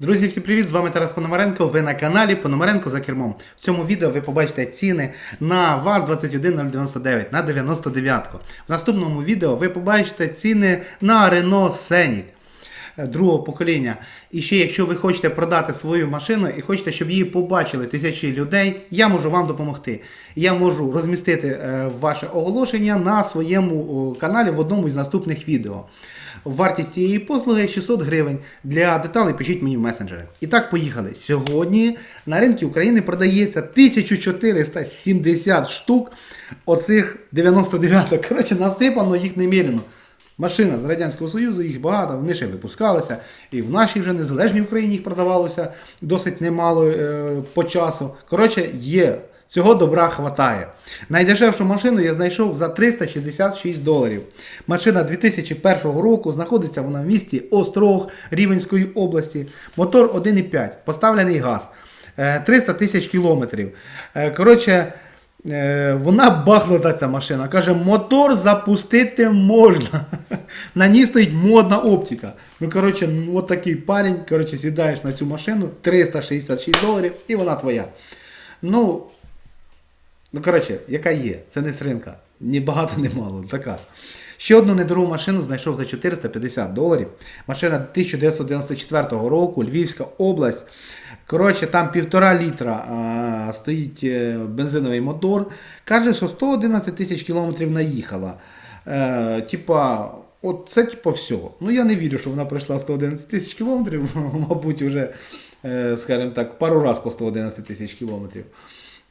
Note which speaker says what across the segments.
Speaker 1: Друзі, всім привіт! З вами Тарас Пономаренко. Ви на каналі Пономаренко за кермом. В цьому відео ви побачите ціни на ВАЗ-21099 на 99-ку. В наступному відео ви побачите ціни на Renault Scenic е, другого покоління. І ще, якщо ви хочете продати свою машину і хочете, щоб її побачили тисячі людей, я можу вам допомогти. Я можу розмістити е, ваше оголошення на своєму каналі в одному із наступних відео. Вартість цієї послуги 600 гривень. Для деталей пишіть мені в месенджери. І так, поїхали. Сьогодні на ринку України продається 1470 штук оцих 99 Коротше, насипано їх немірено. Машина з Радянського Союзу, їх багато, вони ще випускалися. І в нашій вже незалежній Україні їх продавалося досить немало е, по часу. Коротше, є. Цього добра хватає. Найдешевшу машину я знайшов за 366 доларів. Машина 2001 року знаходиться вона в місті Острог Рівенської області. Мотор 1,5, поставлений газ. Е, 300 тисяч кілометрів. Е, Коротше, е, вона бахнута ця машина. Каже, мотор запустити можна. На ній стоїть модна оптика. Ну, коротше, от такий парень, коротше, сідаєш на цю машину 366 доларів і вона твоя. Ну, Ну, коротше, яка є, це не сринка. Ні багато, ні мало. Така. Ще одну недорогу машину знайшов за 450 доларів. Машина 1994 року, Львівська область. Коротше, там півтора літра а, стоїть е, бензиновий мотор. Каже, що 111 тисяч кілометрів наїхала. Е, типа, от це типа все. Ну я не вірю, що вона пройшла 111 тисяч кілометрів, мабуть, вже, скажімо так, пару разів по 111 тисяч кілометрів.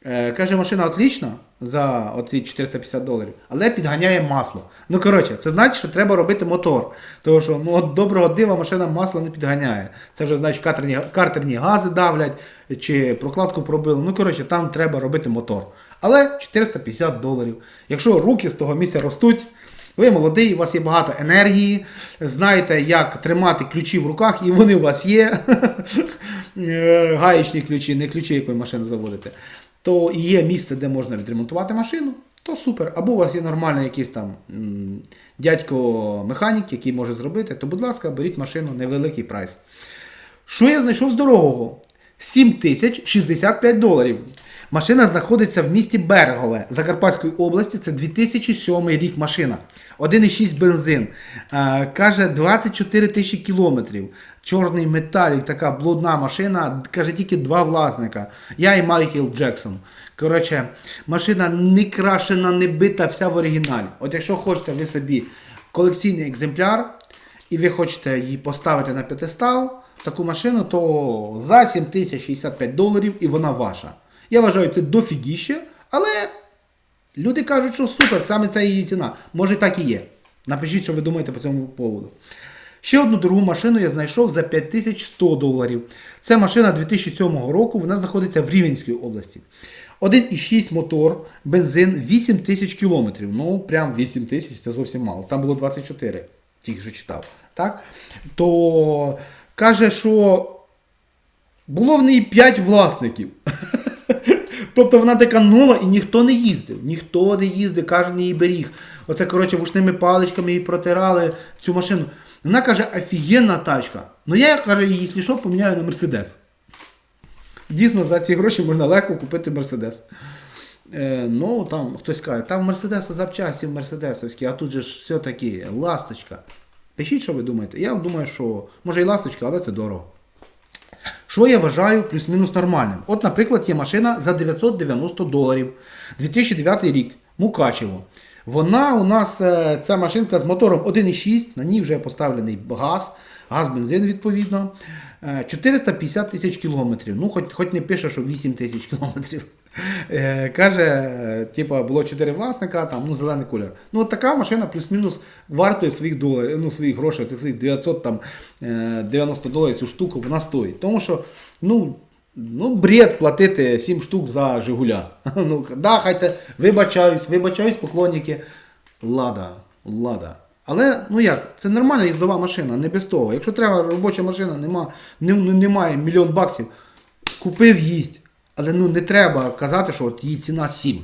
Speaker 1: Е, Каже, машина отлічна за оці 450 доларів, але підганяє масло. Ну, коротше, це значить, що треба робити мотор. Тому що ну, от доброго дива машина масло не підганяє. Це вже значить картерні, картерні гази давлять чи прокладку пробили. Ну, коротше, там треба робити мотор. Але 450 доларів. Якщо руки з того місця ростуть, ви молодий, у вас є багато енергії, знаєте, як тримати ключі в руках, і вони у вас є. Е, Гаєчні ключі, не ключі, якої машини заводите. То є місце, де можна відремонтувати машину, то супер. Або у вас є нормальний якийсь там дядько-механік, який може зробити, то, будь ласка, беріть машину, невеликий прайс. Що я знайшов з дорогого? 7065 доларів. Машина знаходиться в місті Берегове Закарпатської області. Це 2007 рік машина. 1,6 бензин. А, каже 24 тисячі кілометрів. Чорний металік, така блудна машина. Каже, тільки два власника. Я і Майкл Джексон. Коротше, машина не крашена, не бита, вся в оригіналі. От якщо хочете ви собі колекційний екземпляр, і ви хочете її поставити на п'ятистал, таку машину, то за 7065 доларів і вона ваша. Я вважаю, це дофігіще, але люди кажуть, що супер, саме це її ціна. Може так і є. Напишіть, що ви думаєте по цьому поводу. Ще одну дорогу машину я знайшов за 5100 доларів. Це машина 2007 року, вона знаходиться в Рівенській області. 1,6 мотор, бензин 8 тисяч кілометрів. Ну, прям 8 тисяч, це зовсім мало. Там було 24, тільки що читав. Так? То каже, що було в неї 5 власників. Тобто вона така нова і ніхто не їздив. Ніхто не їздив, кожен її беріг. Оце, коротше, вушними паличками її протирали цю машину. Вона каже, офігенна тачка. Ну я каже, якщо що, поміняю на Мерседес. Дійсно, за ці гроші можна легко купити Мерседес. Е, ну, там хтось каже, там Мерседеса запчасті Мерседесовські, а тут же ж все-таки ласточка. Пишіть, що ви думаєте. Я думаю, що може і ласточка, але це дорого. Що я вважаю плюс-мінус нормальним? От, наприклад, є машина за 990 доларів. 2009 рік. Мукачево. Вона у нас, е, ця машинка з мотором 1,6, на ній вже поставлений газ, газ, бензин відповідно. Е, 450 тисяч кілометрів. Ну, хоч, хоч не пише, що 8 тисяч кілометрів. Е, Каже, е, типа, було 4 власника, там, ну, зелений колір. Ну, от така машина плюс-мінус вартує своїх доларів, ну, своїх грошей, цих своїх 990 доларів цю штуку вона стоїть. Тому що, ну, ну, бред платити 7 штук за Жигуля. Ну, да, хай це вибачаюсь, вибачаюсь, поклонники. Лада, лада. Але ну як, це нормальна їздова машина, не без того. Якщо треба робоча машина, нема, не, немає мільйон баксів, купив їсть. Але ну не треба казати, що от її ціна 7.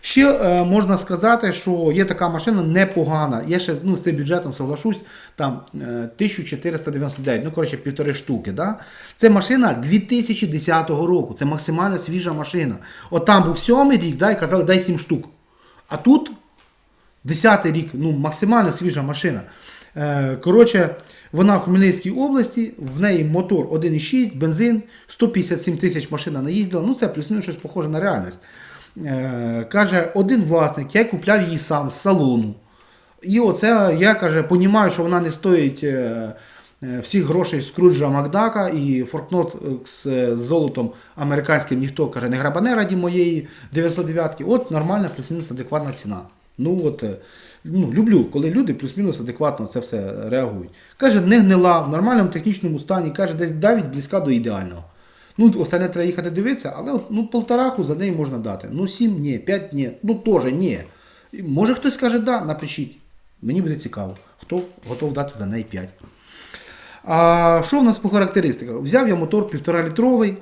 Speaker 1: Ще е, можна сказати, що є така машина непогана. Я ще ну, з цим бюджетом соглашусь, там е, 1499, ну коротше, півтори штуки. Да? Це машина 2010 року. Це максимально свіжа машина. От там був сьомий рік, да, і казали, дай 7 штук. А тут Десятий рік, ну, максимально свіжа машина. Е, коротше, вона в Хмельницькій області, в неї мотор 1,6, бензин, 157 тисяч машина наїздила. Ну, це плюс-мінус щось похоже на реальність. Е, каже, один власник, я купляв її сам з салону. І оце я каже, понімаю, що вона не стоїть е, всіх грошей Скруджа Макдака і Форкнот з, золотом американським ніхто каже, не грабане раді моєї 99-ки. От нормальна плюс-мінус адекватна ціна. Ну от е, ну, люблю, коли люди плюс-мінус адекватно це все реагують. Каже, не гнила, в нормальному технічному стані, каже, десь навіть близька до ідеального. Ну, останнє треба їхати дивитися, але от, ну, полтораху за неї можна дати. Ну, сім ні, п'ять ні, ну теж ні. Може хтось скаже да, напишіть. Мені буде цікаво, хто готов дати за неї 5. А що в нас по характеристиках? Взяв я мотор 1,5 літровий, е,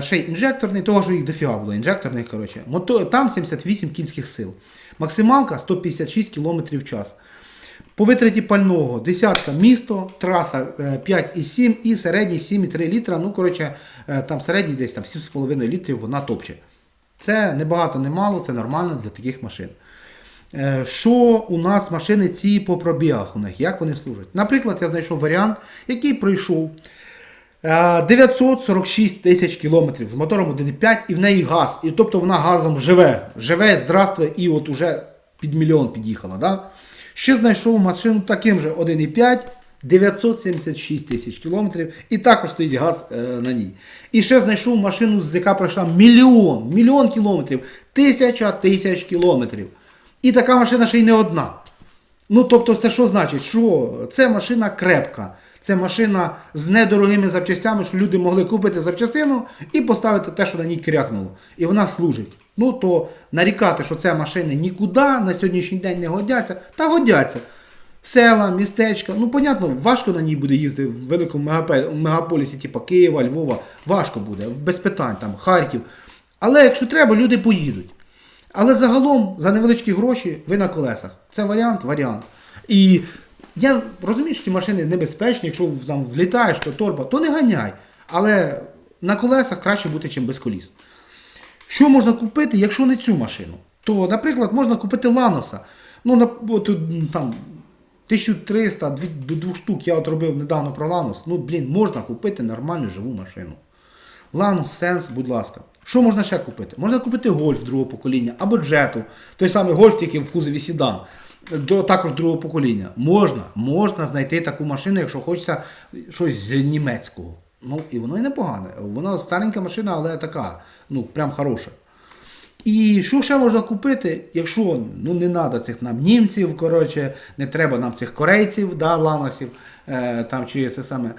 Speaker 1: ще й інжекторний, того що їх дофіга було, інжекторних, коротше. Мотор, там 78 кінських сил. Максималка 156 км в час. По витраті пального десятка місто, траса е, 5,7 і середній 7,3 літра. Ну, коротше, е, там середній десь там 7,5 літрів вона топче. Це не багато, не мало, це нормально для таких машин. Е, Що у нас машини ці по пробігах у них, як вони служать? Наприклад, я знайшов варіант, який пройшов е, 946 тисяч кілометрів з мотором 1,5 і в неї газ. І тобто вона газом живе. Живе, здравствує, і от уже під мільйон під'їхала. Да? Ще знайшов машину таким же 1,5. 976 тисяч кілометрів і також стоїть газ е, на ній. І ще знайшов машину, з яка пройшла мільйон, мільйон кілометрів, тисяча тисяч кілометрів. І така машина ще й не одна. Ну, тобто, це що значить? Що це машина крепка. Це машина з недорогими запчастями, що люди могли купити запчастину і поставити те, що на ній крякнуло. І вона служить. Ну то нарікати, що це машини нікуди на сьогоднішній день не годяться, та годяться. Села, містечка, ну понятно, важко на ній буде їздити в великому мегаполісі, типу Києва, Львова, важко буде, без питань, там, Харків. Але якщо треба, люди поїдуть. Але загалом за невеличкі гроші ви на колесах. Це варіант, варіант. І я розумію, що ці машини небезпечні, якщо там влітаєш, то торба, то не ганяй. Але на колесах краще бути, ніж без коліс. Що можна купити, якщо не цю машину? То, наприклад, можна купити Ланоса. Ну, на, от, там, 1300 дві- до 2 штук я от робив недавно про Ланос. Ну, блін, можна купити нормальну живу машину. Ланос, Сенс, будь ласка. Що можна ще купити? Можна купити гольф другого покоління або джету. Той самий гольф, тільки в кузові сідан. До, також другого покоління. Можна, можна знайти таку машину, якщо хочеться щось з німецького. Ну, і воно і непогане. Вона старенька машина, але така, ну, прям хороша. І що ще можна купити, якщо ну, не треба цих нам німців, коротше, не треба нам цих корейців, да, ланосів, е, там, чи це саме.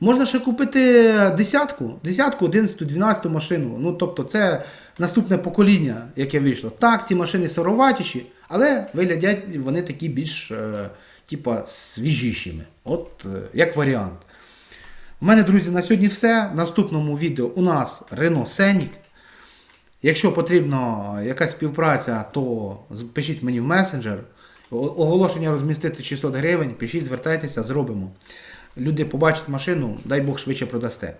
Speaker 1: Можна ще купити десятку, десятку, 11, 12 машину. Ну, тобто це наступне покоління, яке вийшло. Так, ці машини сироватіші, але виглядять вони такі більш е, типа, свіжішими. От е, як варіант. У мене, друзі, на сьогодні все. В наступному відео у нас Renault Scenic. Якщо потрібна якась співпраця, то пишіть мені в месенджер. Оголошення розмістити 600 гривень, пишіть, звертайтеся, зробимо. Люди побачать машину, дай Бог швидше продасте.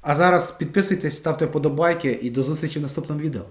Speaker 1: А зараз підписуйтесь, ставте вподобайки і до зустрічі в наступному відео.